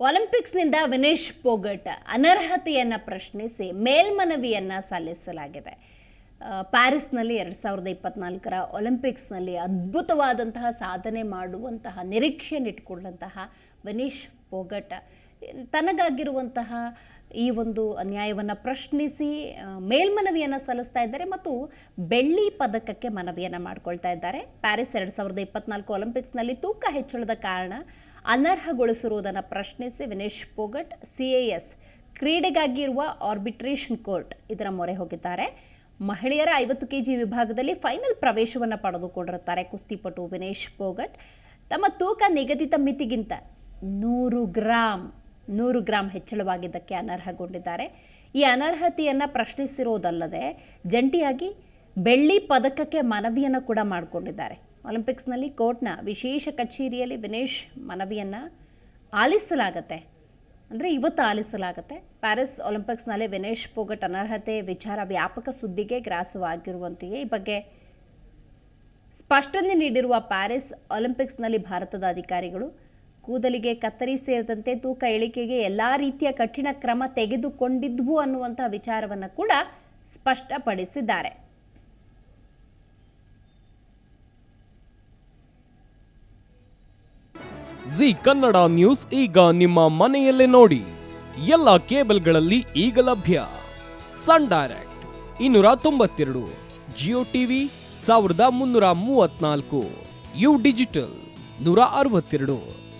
ಒಲಿಂಪಿಕ್ಸ್ನಿಂದ ವಿನೇಶ್ ಪೋಗಟ್ ಅನರ್ಹತೆಯನ್ನು ಪ್ರಶ್ನಿಸಿ ಮೇಲ್ಮನವಿಯನ್ನು ಸಲ್ಲಿಸಲಾಗಿದೆ. ಪ್ಯಾರಿಸ್ನಲ್ಲಿ ಎರಡು ಸಾವಿರದ ಇಪ್ಪತ್ನಾಲ್ಕರ ಒಲಿಂಪಿಕ್ಸ್ನಲ್ಲಿ ಅದ್ಭುತವಾದಂತಹ ಸಾಧನೆ ಮಾಡುವಂತಹ ನಿರೀಕ್ಷೆಯನ್ನಿಟ್ಕೊಂಡಂತಹ ವಿನೇಶ್ ಪೋಗಟ್. ತನಗಾಗಿರುವಂತಹ ಈ ಒಂದು ಅನ್ಯಾಯವನ್ನು ಪ್ರಶ್ನಿಸಿ ಮೇಲ್ಮನವಿಯನ್ನು ಸಲ್ಲಿಸ್ತಾ ಇದ್ದಾರೆ ಮತ್ತು ಬೆಳ್ಳಿ ಪದಕಕ್ಕೆ ಮನವಿಯನ್ನು ಮಾಡ್ಕೊಳ್ತಾ ಇದ್ದಾರೆ. ಪ್ಯಾರಿಸ್ ಎರಡು ಸಾವಿರದ ಇಪ್ಪತ್ನಾಲ್ಕು ಒಲಿಂಪಿಕ್ಸ್ನಲ್ಲಿ ತೂಕ ಹೆಚ್ಚಳದ ಕಾರಣ ಅನರ್ಹಗೊಳಿಸಿರುವುದನ್ನು ಪ್ರಶ್ನಿಸಿ Vinesh Phogat, C A S ಕ್ರೀಡೆಗಾಗಿರುವ arbitration court ಇದರ ಮೊರೆ ಹೋಗಿದ್ದಾರೆ. ಮಹಿಳೆಯರ ಐವತ್ತು ಕೆ ಜಿ ವಿಭಾಗದಲ್ಲಿ ಫೈನಲ್ ಪ್ರವೇಶವನ್ನು ಪಡೆದುಕೊಂಡಿರುತ್ತಾರೆ ಕುಸ್ತಿಪಟು ವಿನೇಶ್ ಪೋಗಟ್. ತಮ್ಮ ತೂಕ ನಿಗದಿತ ಮಿತಿಗಿಂತ ನೂರು ಗ್ರಾಂ ನೂರು ಗ್ರಾಂ ಹೆಚ್ಚಳವಾಗಿದ್ದಕ್ಕೆ ಅನರ್ಹಗೊಂಡಿದ್ದಾರೆ. ಈ ಅನರ್ಹತೆಯನ್ನು ಪ್ರಶ್ನಿಸಿರೋದಲ್ಲದೆ ಜಂಟಿಯಾಗಿ ಬೆಳ್ಳಿ ಪದಕಕ್ಕೆ ಮನವಿಯನ್ನು ಕೂಡ ಮಾಡಿಕೊಂಡಿದ್ದಾರೆ. ಒಲಿಂಪಿಕ್ಸ್ನಲ್ಲಿ ಕೋರ್ಟ್ನ ವಿಶೇಷ ಕಚೇರಿಯಲ್ಲಿ ವಿನೇಶ್ ಮನವಿಯನ್ನು ಆಲಿಸಲಾಗತ್ತೆ. ಅಂದರೆ ಇವತ್ತು ಆಲಿಸಲಾಗುತ್ತೆ. ಪ್ಯಾರಿಸ್ ಒಲಿಂಪಿಕ್ಸ್ನಲ್ಲಿ ವಿನೇಶ್ ಪೋಗಟ್ ಅನರ್ಹತೆ ವಿಚಾರ ವ್ಯಾಪಕ ಸುದ್ದಿಗೆ ಗ್ರಾಸವಾಗಿರುವಂತೆಯೇ ಈ ಬಗ್ಗೆ ಸ್ಪಷ್ಟನೆ ನೀಡಿರುವ ಪ್ಯಾರಿಸ್ ಒಲಿಂಪಿಕ್ಸ್ನಲ್ಲಿ ಭಾರತದ ಅಧಿಕಾರಿಗಳು ಕೂದಲಿಗೆ ಕತ್ತರಿ ಸೇರಿದಂತೆ ತೂಕ ಇಳಿಕೆಗೆ ಎಲ್ಲ ರೀತಿಯ ಕಠಿಣ ಕ್ರಮ ತೆಗೆದುಕೊಂಡಿದ್ವು ಅನ್ನುವಂತಹ ವಿಚಾರವನ್ನು ಕೂಡ ಸ್ಪಷ್ಟಪಡಿಸಿದ್ದಾರೆ. ಜಿ ಕನ್ನಡ ನ್ಯೂಸ್ ಈಗ ನಿಮ್ಮ ಮನೆಯಲ್ಲೇ ನೋಡಿ. ಎಲ್ಲ ಕೇಬಲ್ಗಳಲ್ಲಿ ಈಗ ಲಭ್ಯ. ಸನ್ ಡೈರೆಕ್ಟ್ ಇನ್ನೂರ ತೊಂಬತ್ತೆರಡು, ಜಿಯೋ ಟಿವಿ ಸಾವಿರದ ಮುನ್ನೂರ ಮೂವತ್ನಾಲ್ಕು ಯು ಡಿಜಿಟಲ್ ನೂರ ಅರವತ್ತೆರಡು.